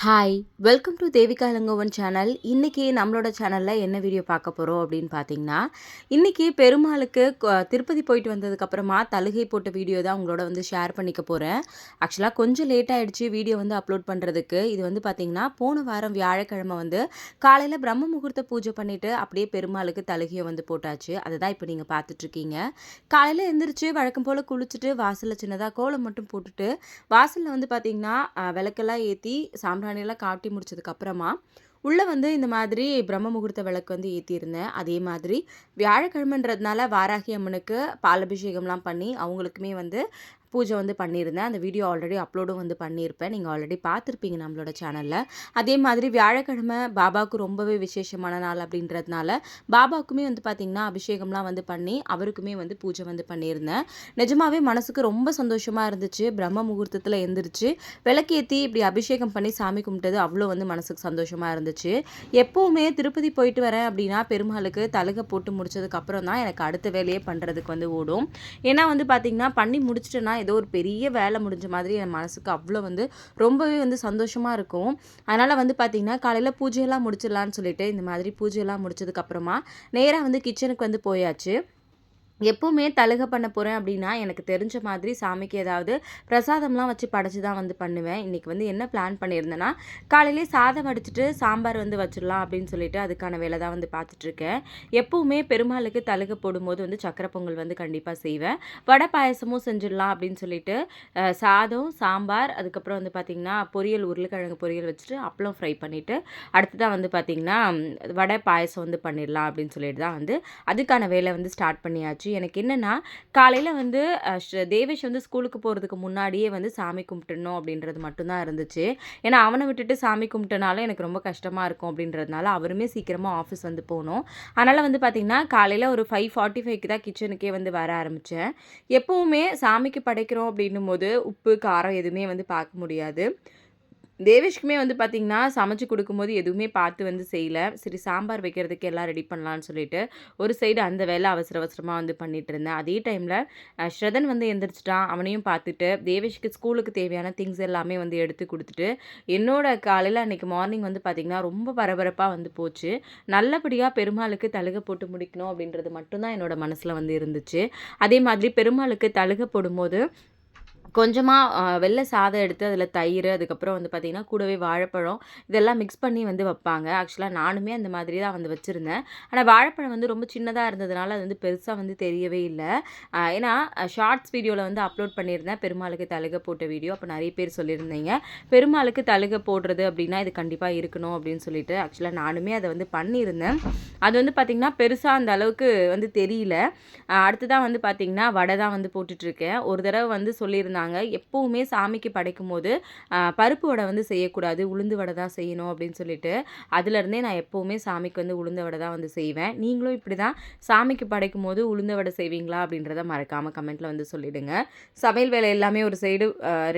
Hi welcome to Devika Ilangovan channel இன்றைக்கி நம்மளோட சேனலில் என்ன வீடியோ பார்க்க போகிறோம் அப்படின்னு பார்த்தீங்கன்னா இன்றைக்கி பெருமாளுக்கு திருப்பதி போயிட்டு வந்ததுக்கப்புறமா தலுகை போட்ட வீடியோ தான் உங்களோட வந்து ஷேர் பண்ணிக்க போகிறேன் ஆக்சுவலாக கொஞ்சம் லேட் ஆகிடுச்சு வீடியோ வந்து அப்லோட் பண்ணுறதுக்கு இது வந்து பார்த்திங்கன்னா போன வாரம் வியாழக்கிழமை வந்து காலையில் பிரம்ம முகூர்த்த பூஜை பண்ணிவிட்டு அப்படியே பெருமாளுக்கு தலுகையை வந்து போட்டாச்சு. அதை தான் இப்போ நீங்கள் பார்த்துட்ருக்கீங்க காலையில் எழுந்திரிச்சு வழக்கம் போல் குளிச்சுட்டு வாசலில் சின்னதாக கோலம் மட்டும் போட்டுட்டு வாசலில் வந்து பார்த்திங்கன்னா விளக்கெல்லாம் ஏற்றி சாம்பிராணியெல்லாம் காட்டி முடிச்சதுக்கு அப்புறமா உள்ளே வந்து இந்த மாதிரி பிரம்ம முகூர்த்த விளக்கு வந்து ஏற்றியிருந்தேன் அதே மாதிரி வியாழக்கிழமைன்றதுனால வாராகி அம்மனுக்கு பாலபிஷேகம்லாம் பண்ணி அவங்களுக்குமே வந்து பூஜை வந்து பண்ணியிருந்தேன். அந்த வீடியோ ஆல்ரெடி அப்லோடும் வந்து பண்ணியிருப்பேன். நீங்கள் ஆல்ரெடி பார்த்துருப்பீங்க நம்மளோட சேனலில். அதே மாதிரி வியாழக்கிழமை பாபாவுக்கு ரொம்பவே விசேஷமான நாள் அப்படின்றதுனால பாபாவுக்குமே வந்து பார்த்திங்கன்னா அபிஷேகம்லாம் வந்து பண்ணி அவருக்குமே வந்து பூஜை வந்து பண்ணியிருந்தேன். நிஜமாவே மனசுக்கு ரொம்ப சந்தோஷமாக இருந்துச்சு. பிரம்ம முகூர்த்தத்தில் எழுந்திரிச்சு விளக்கேற்றி இப்படி அபிஷேகம் பண்ணி சாமி கும்பிட்டது அவ்வளோ வந்து மனசுக்கு சந்தோஷமாக இருந்துச்சு. எப்போவுமே திருப்பதி போயிட்டு வரேன் அப்படின்னா பெருமாளுக்கு தலகை போட்டு முடிச்சதுக்கப்புறம் தான் எனக்கு அடுத்த வேலையே பண்ணுறதுக்கு வந்து ஓடும். ஏன்னா வந்து பார்த்திங்கன்னா பண்ணி முடிச்சிட்டேன்னா ஏதோ ஒரு பெரிய வேலை முடிஞ்ச மாதிரி என் மனசுக்கு அவ்வளோ வந்து ரொம்பவே வந்து சந்தோஷமாக இருக்கும். அதனால் வந்து பார்த்திங்கன்னா காலையில் பூஜையெல்லாம் முடிச்சிடலான்னு சொல்லிட்டு இந்த மாதிரி பூஜையெல்லாம் முடிச்சதுக்கப்புறமா நேராக வந்து கிச்சனுக்கு வந்து போயாச்சு. எப்போவுமே தழுக பண்ண போகிறேன் அப்படின்னா எனக்கு தெரிஞ்ச மாதிரி சாமிக்கு ஏதாவது பிரசாதம்லாம் வச்சு படைச்சு தான் வந்து பண்ணுவேன். இன்றைக்கி வந்து என்ன பிளான் பண்ணியிருந்தேன்னா காலையிலே சாதம் வடிச்சிட்டு சாம்பார் வந்து வச்சிடலாம் அப்படின்னு சொல்லிட்டு அதுக்கான வேலை தான் வந்து பார்த்துட்ருக்கேன் எப்போவுமே பெருமாளுக்கு தழுக போடும்போது வந்து சக்கரை பொங்கல் வந்து கண்டிப்பாக செய்வேன். வடை பாயசமும் செஞ்சிடலாம் அப்படின்னு சொல்லிட்டு சாதம் சாம்பார் அதுக்கப்புறம் வந்து பார்த்திங்கன்னா பொரியல் உருளைக்கிழங்கு பொரியல் வச்சுட்டு அப்பளம் ஃப்ரை பண்ணிவிட்டு அடுத்ததாக வந்து பார்த்திங்கன்னா வடை பாயசம் வந்து பண்ணிடலாம் அப்படின்னு சொல்லிட்டு தான் வந்து அதுக்கான வேலை வந்து ஸ்டார்ட் பண்ணியாச்சு. எனக்கு என்னென்னா காலையில் வந்து தேவேஷ் வந்து ஸ்கூலுக்கு போகிறதுக்கு முன்னாடியே வந்து சாமி கும்பிட்டுணும் அப்படின்றது மட்டும்தான் இருந்துச்சு. ஏன்னா அவனை விட்டுட்டு சாமி கும்பிட்டனால எனக்கு ரொம்ப கஷ்டமாக இருக்கும் அப்படின்றதுனால அவருமே சீக்கிரமாக ஆஃபீஸ் வந்து போகணும். அதனால் வந்து பார்த்திங்கன்னா காலையில் ஒரு ஃபைவ் ஃபார்ட்டி ஃபைவ்க்கு தான் கிச்சனுக்கே வந்து வர ஆரம்பித்தேன் எப்போவுமே சாமிக்கு படைக்கிறோம் அப்படின்னும் போது உப்பு காரம் எதுவுமே வந்து பார்க்க முடியாது. தேவேஷ்க்குமே வந்து பார்த்திங்கன்னா சமைச்சு கொடுக்கும்போது எதுவுமே பார்த்து வந்து செய்யலை. சரி சாம்பார் வைக்கிறதுக்கு எல்லாம் ரெடி பண்ணலான்னு சொல்லிட்டு ஒரு சைடு அந்த வேலை அவசர அவசரமாக வந்து பண்ணிட்டு இருந்தேன். அதே டைமில் ஸ்ரதன் வந்து எந்திரிச்சிட்டான். அவனையும் பார்த்துட்டு தேவேஷ்க்கு ஸ்கூலுக்கு தேவையான திங்ஸ் எல்லாமே வந்து எடுத்து கொடுத்துட்டு என்னோட காலையில் அன்றைக்கி மார்னிங் வந்து பார்த்திங்கன்னா ரொம்ப பரபரப்பாக வந்து போச்சு. நல்லபடியாக பெருமாளுக்கு தழுகை போட்டு முடிக்கணும் அப்படின்றது மட்டும்தான் என்னோட மனசில் வந்து இருந்துச்சு. அதே மாதிரி பெருமாளுக்கு தழுகை போடும்போது கொஞ்சமாக வெள்ளை சாதம் எடுத்து அதில் தயிர் அதுக்கப்புறம் வந்து பார்த்திங்கன்னா கூடவே வாழைப்பழம் இதெல்லாம் மிக்ஸ் பண்ணி வந்து வைப்பாங்க. ஆக்சுவலாக நானுமே அந்த மாதிரி தான் வந்து வச்சுருந்தேன். ஆனால் வாழைப்பழம் வந்து ரொம்ப சின்னதாக இருந்ததுனால அது வந்து பெருசாக வந்து தெரியவே இல்லை. ஏன்னா ஷார்ட்ஸ் வீடியோவில் வந்து அப்லோட் பண்ணியிருந்தேன். பெருமாளுக்கு தழுக போட்ட வீடியோ அப்போ நிறைய பேர் சொல்லியிருந்தீங்க. பெருமாளுக்கு தழுக போடுறது அப்படின்னா இது கண்டிப்பாக இருக்கணும் அப்படின்னு சொல்லிட்டு ஆக்சுவலாக நானுமே அதை வந்து பண்ணியிருந்தேன். அது வந்து பார்த்திங்கன்னா பெருசாக அந்த அளவுக்கு வந்து தெரியல. அடுத்ததாக அடுத்ததான் வந்து பார்த்திங்கன்னா வடை தான் வந்து போட்டுட்ருக்கேன் ஒரு தடவை வந்து சொல்லியிருந்தேன் சொல்லியிருந்தாங்க எப்போவுமே சாமிக்கு படைக்கும் போது பருப்பு வடை வந்து செய்யக்கூடாது உளுந்து வடை தான் செய்யணும் அப்படின்னு சொல்லிட்டு அதுலேருந்தே நான் எப்போவுமே சாமிக்கு வந்து உளுந்த வடை தான் வந்து செய்வேன். நீங்களும் இப்படி தான் சாமிக்கு படைக்கும் போது உளுந்த வடை செய்வீங்களா அப்படின்றத மறக்காமல் கமெண்ட்டில் வந்து சொல்லிவிடுங்க சமையல் வேலை எல்லாமே ஒரு சைடு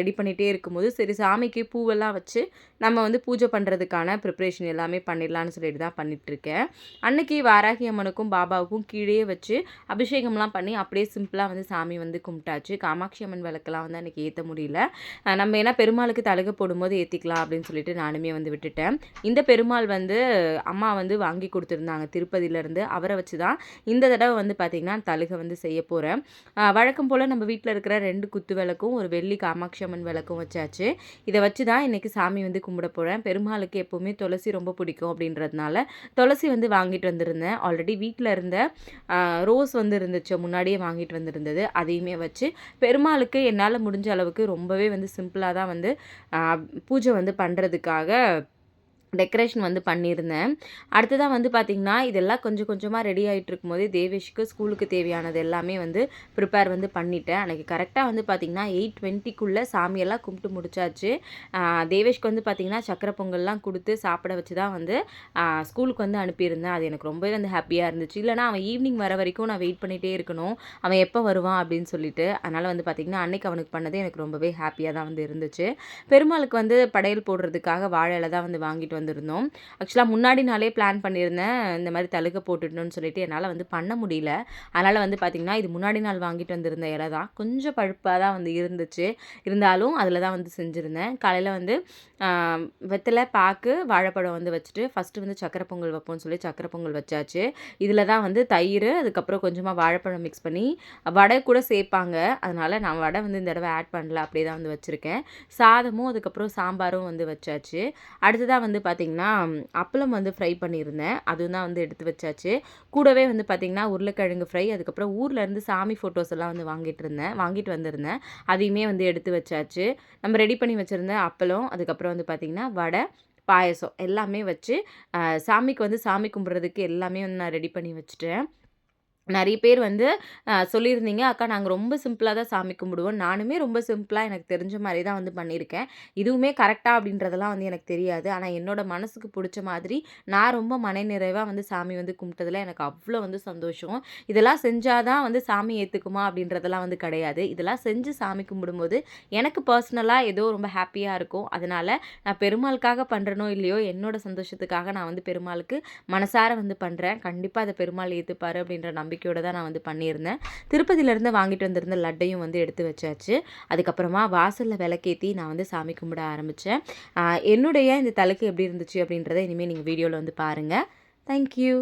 ரெடி பண்ணிகிட்டே இருக்கும்போது சரி சாமிக்கு பூவெல்லாம் வச்சு நம்ம வந்து பூஜை பண்ணுறதுக்கான ப்ரிப்ரேஷன் எல்லாமே பண்ணிடலான்னு சொல்லிட்டு தான் பண்ணிகிட்ருக்கேன் அன்னைக்கு வாராகி அம்மனுக்கும் பாபாவுக்கும் கீழே வச்சு அபிஷேகம்லாம் பண்ணி அப்படியே சிம்பிளாக வந்து சாமி வந்து கும்பிட்டாச்சு. காமாட்சி அம்மன் விளக்கெல்லாம் வந்து வந்து அன்றைக்கி ஏற்ற முடியல. நம்ம ஏன்னா பெருமாளுக்கு தழுகை போடும்போது ஏற்றிக்கலாம் அப்படின்னு சொல்லிட்டு நானுமே வந்து விட்டுட்டேன். இந்த பெருமாள் வந்து அம்மா வந்து வாங்கி கொடுத்துருந்தாங்க திருப்பதியிலேருந்து. அவரை வச்சு தான் இந்த தடவை வந்து பார்த்திங்கன்னா தழுகை வந்து செய்ய போகிறேன் வழக்கம் போல் நம்ம வீட்டில் இருக்கிற ரெண்டு குத்து விளக்கும் ஒரு வெள்ளி காமாட்சி அம்மன் விளக்கும் வச்சாச்சு. இதை வச்சு தான் இன்றைக்கி சாமி வந்து கும்பிட போகிறேன் பெருமாளுக்கு எப்போவுமே துளசி ரொம்ப பிடிக்கும் அப்படின்றதுனால துளசி வந்து வாங்கிட்டு வந்திருந்தேன். ஆல்ரெடி வீட்டில் இருந்த ரோஸ் வந்து இருந்துச்சு. முன்னாடியே வாங்கிட்டு வந்திருந்தது. அதையுமே வச்சு பெருமாளுக்கு என்னால் முடிஞ்ச அளவுக்கு ரொம்பவே வந்து சிம்பிளாக தான் வந்து பூஜை வந்து பண்ணுறதுக்காக டெக்கரேஷன் வந்து பண்ணியிருந்தேன். அடுத்ததாக வந்து பார்த்திங்கன்னா இதெல்லாம் கொஞ்சம் கொஞ்சமாக ரெடி ஆகிட்டு இருக்கும்போது தேவேஷுக்கு ஸ்கூலுக்கு தேவையானது எல்லாமே வந்து ப்ரிப்பேர் வந்து பண்ணிட்டேன். அன்றைக்கி கரெக்டாக வந்து பார்த்திங்கன்னா எயிட் டுவெண்ட்டிக்குள்ளே சாமியெல்லாம் கும்பிட்டு முடிச்சாச்சு. தேவேஷ்க்கு வந்து பார்த்திங்கன்னா சக்கரை பொங்கல்லாம் கொடுத்து சாப்பிட வச்சு தான் வந்து ஸ்கூலுக்கு வந்து அனுப்பியிருந்தேன். அது எனக்கு ரொம்பவே வந்து ஹாப்பியாக இருந்துச்சு. இல்லைனா அவன் ஈவினிங் வர வரைக்கும் நான் வெயிட் பண்ணிகிட்டே இருக்கணும். அவன் எப்போ வருவான் அப்படின்னு சொல்லிட்டு அதனால் வந்து பார்த்திங்கன்னா அன்னைக்கு அவனுக்கு பண்ணது எனக்கு ரொம்பவே ஹாப்பியாக தான் வந்து இருந்துச்சு. பெருமாளுக்கு வந்து படையல் போடுறதுக்காக வாழை தான் வந்து வாங்கிட்டு வந்திருந்தோம். ஆக்சுவலாக முன்னாடி நாளே பிளான் பண்ணியிருந்தேன் இந்த மாதிரி தழுக போட்டுடணும்னு சொல்லிட்டு என்னால் வந்து பண்ண முடியல. அதனால் வந்து பார்த்திங்கன்னா இது முன்னாடி நாள் வாங்கிட்டு வந்திருந்த இலை தான். கொஞ்சம் பழுப்பாக தான் வந்து இருந்துச்சு. இருந்தாலும் அதில் தான் வந்து செஞ்சுருந்தேன். காலையில் வந்து வெத்தலை பாக்கு வாழைப்பழம் வந்து வச்சுட்டு ஃபஸ்ட்டு வந்து சக்கரை பொங்கல் வைப்போம்னு சொல்லி சக்கரை பொங்கல் வச்சாச்சு. இதில் தான் வந்து தயிர் அதுக்கப்புறம் கொஞ்சமாக வாழைப்பழம் மிக்ஸ் பண்ணி வடை கூட சேர்ப்பாங்க அதனால் நான் வடை வந்து இந்த தடவை ஆட் பண்ணல. அப்படியே தான் வந்து வச்சுருக்கேன். சாதமும் அதுக்கப்புறம் சாம்பாரும் வந்து வச்சாச்சு. அடுத்ததாக வந்து பார்த்திங்கன்னா அப்பளம் வந்து ஃப்ரை பண்ணியிருந்தேன். அதுவும் தான் வந்து எடுத்து வச்சாச்சு. கூடவே வந்து பார்த்திங்கன்னா உருளைக்கிழங்கு ஃப்ரை அதுக்கப்புறம் ஊர்லேருந்து சாமி ஃபோட்டோஸ் எல்லாம் வந்து வாங்கிட்டு இருந்தேன். வாங்கிட்டு வந்திருந்தேன். அதையுமே வந்து எடுத்து வச்சாச்சு. நம்ம ரெடி பண்ணி வச்சுருந்த அப்பளம் அதுக்கப்புறம் வந்து பார்த்திங்கன்னா வடை பாயசம் எல்லாமே வச்சு சாமிக்கு வந்து சாமி கும்பிட்றதுக்கு எல்லாமே வந்து நான் ரெடி பண்ணி வச்சுட்டேன். நிறைய பேர் வந்து சொல்லியிருந்தீங்க அக்கா நாங்கள் ரொம்ப சிம்பிளாக தான் சாமி கும்பிடுவோம். நானுமே ரொம்ப சிம்பிளாக எனக்கு தெரிஞ்ச மாதிரி தான் வந்து பண்ணியிருக்கேன். இதுவுமே கரெக்டாக அப்படின்றதெல்லாம் வந்து எனக்கு தெரியாது. ஆனால் என்னோட மனசுக்கு பிடிச்ச மாதிரி நான் ரொம்ப மனநிறைவாக வந்து சாமி வந்து கும்பிட்டதில் எனக்கு அவ்வளோ வந்து சந்தோஷம். இதெல்லாம் செஞ்சால் தான் வந்து சாமி ஏற்றுக்குமா அப்படின்றதெல்லாம் வந்து கிடையாது. இதெல்லாம் செஞ்சு சாமி கும்பிடும்போது எனக்கு பர்சனலாக ஏதோ ரொம்ப ஹாப்பியாக இருக்கும். அதனால் நான் பெருமாளுக்காக பண்ணுறனோ இல்லையோ என்னோட சந்தோஷத்துக்காக நான் வந்து பெருமாளுக்கு மனசார வந்து பண்ணுறேன் கண்டிப்பாக அதை பெருமாள் ஏற்றுப்பாரு அப்படின்ற நம்பிக்கை நம்பிக்கையோடு தான் நான் வந்து பண்ணியிருந்தேன். திருப்பதியிலேருந்து வாங்கிட்டு வந்திருந்த லட்டையும் வந்து எடுத்து வச்சாச்சு. அதுக்கப்புறமா வாசலில் விளக்கேற்றி நான் வந்து சாமி கும்பிட ஆரம்பித்தேன் என்னுடைய இந்த தலுக்கு எப்படி இருந்துச்சு அப்படின்றத இனிமேல் நீங்கள் வீடியோவில் வந்து பாருங்கள் தேங்க்யூ